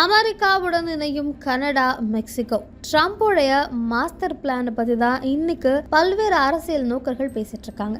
அமெரிக்காவுடன் இணையும் Canada Mexico. ட்ரம்ப்புடைய master பிளானை பற்றி தான் இன்னைக்கு பல்வேறு அரசியல் நோக்கர்கள் பேசிட்டு இருக்காங்க.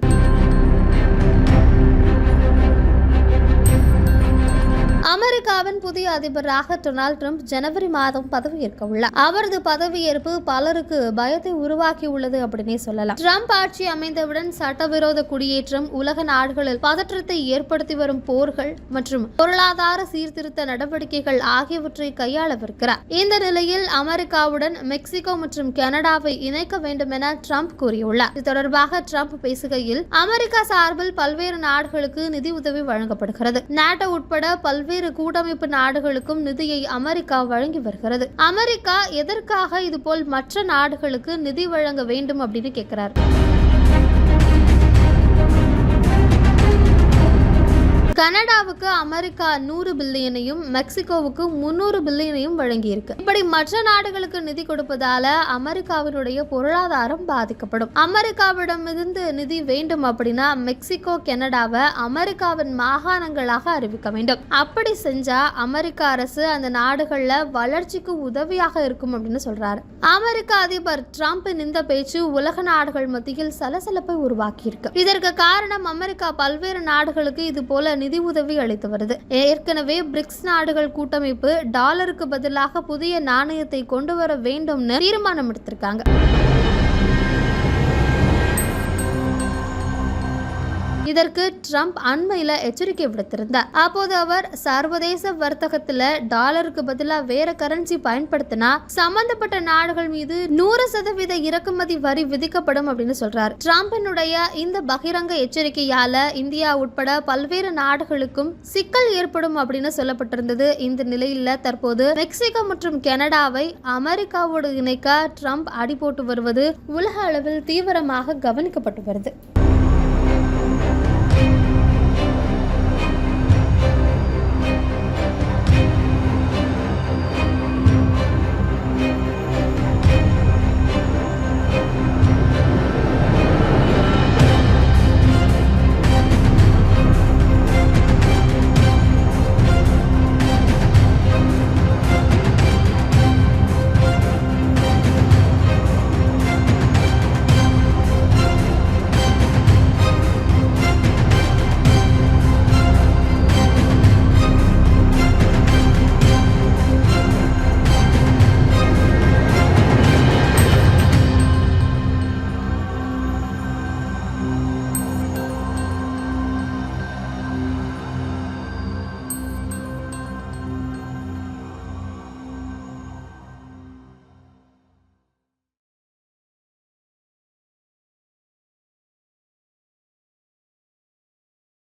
அமெரிக்காவின் புதிய அதிபராக டொனால்ட் ட்ரம்ப் ஜனவரி மாதம் பதவியேற்க உள்ளார். அவரது பதவியேற்பு பலருக்கு பயத்தை உருவாக்கியுள்ளது அப்படின்னே சொல்லலாம். ட்ரம்ப் ஆட்சி அமைந்தவுடன் சட்டவிரோத குடியேற்றம் உலக நாடுகளில் பதற்றத்தை ஏற்படுத்தி வரும் போர்கள் மற்றும் பொருளாதார சீர்திருத்த நடவடிக்கைகள் ஆகியவற்றை கையாளவிருக்கிறார். இந்த நிலையில் அமெரிக்காவுடன் மெக்சிகோ மற்றும் கனடாவை இணைக்க வேண்டும் என ட்ரம்ப் கூறியுள்ளார். இது தொடர்பாக ட்ரம்ப் பேசுகையில் அமெரிக்கா சார்பில் பல்வேறு நாடுகளுக்கு நிதி உதவி வழங்கப்படுகிறது. நாட்டோ உட்பட பல்வேறு கூட்டமைப்பு நாடுகளுக்கும் நிதியை அமெரிக்கா வழங்கி வருகிறது. அமெரிக்கா எதற்காக இதுபோல் மற்ற நாடுகளுக்கு நிதி வழங்க வேண்டும் அப்படின்னு கேட்கிறார் கனடாவுக்கு அமெரிக்கா நூறு பில்லியனையும் மெக்சிகோவுக்கு முன்னூறு பில்லியனையும் வழங்கியிருக்கு. இப்படி மற்ற நாடுகளுக்கு நிதி கொடுப்பதால அமெரிக்காவினுடைய பொருளாதாரம் பாதிக்கப்படும். அமெரிக்காவிடமிருந்து நிதி வேண்டும் அப்படின்னா மெக்சிகோ கனடாவை அமெரிக்காவின் மாகாணங்களாக அறிவிக்க வேண்டும். அப்படி செஞ்சா அமெரிக்க அரசு அந்த நாடுகள்ல வளர்ச்சிக்கு உதவியாக இருக்கும் அப்படின்னு சொல்றாரு. அமெரிக்க அதிபர் டிரம்பின் இந்த பேச்சு உலக நாடுகள் மத்தியில் சலசலப்பை உருவாக்கியிருக்கு. இதற்கு காரணம் அமெரிக்கா பல்வேறு நாடுகளுக்கு இது போல நிதி உதவி அளித்து வருது. ஏற்கனவே பிரிக்ஸ் நாடுகள் கூட்டமைப்பு டாலருக்கு பதிலாக புதிய நாணயத்தை கொண்டு வர வேண்டும்னு தீர்மானம் எடுத்திருக்காங்க இதற்கு ட்ரம்ப் அண்மையில் எச்சரிக்கை விடுத்திருந்தார். அப்போது அவர் சர்வதேச வர்த்தகத்துல டாலருக்கு பதிலாக வேற கரன்சி பயன்படுத்தினா சம்பந்தப்பட்ட நாடுகள் மீது நூறு சதவீத இறக்குமதி வரி விதிக்கப்படும் அப்படின்னு சொல்றார். ட்ரம்பினுடைய இந்த பகிரங்க எச்சரிக்கையால இந்தியா உட்பட பல்வேறு நாடுகளுக்கும் சிக்கல் ஏற்படும் அப்படின்னு சொல்லப்பட்டிருந்தது. இந்த நிலையில தற்போது மெக்சிகோ மற்றும் கனடாவை அமெரிக்காவோடு இணைக்க ட்ரம்ப் அடி போட்டு வருவது உலக அளவில் தீவிரமாக கவனிக்கப்பட்டு வருது. thank you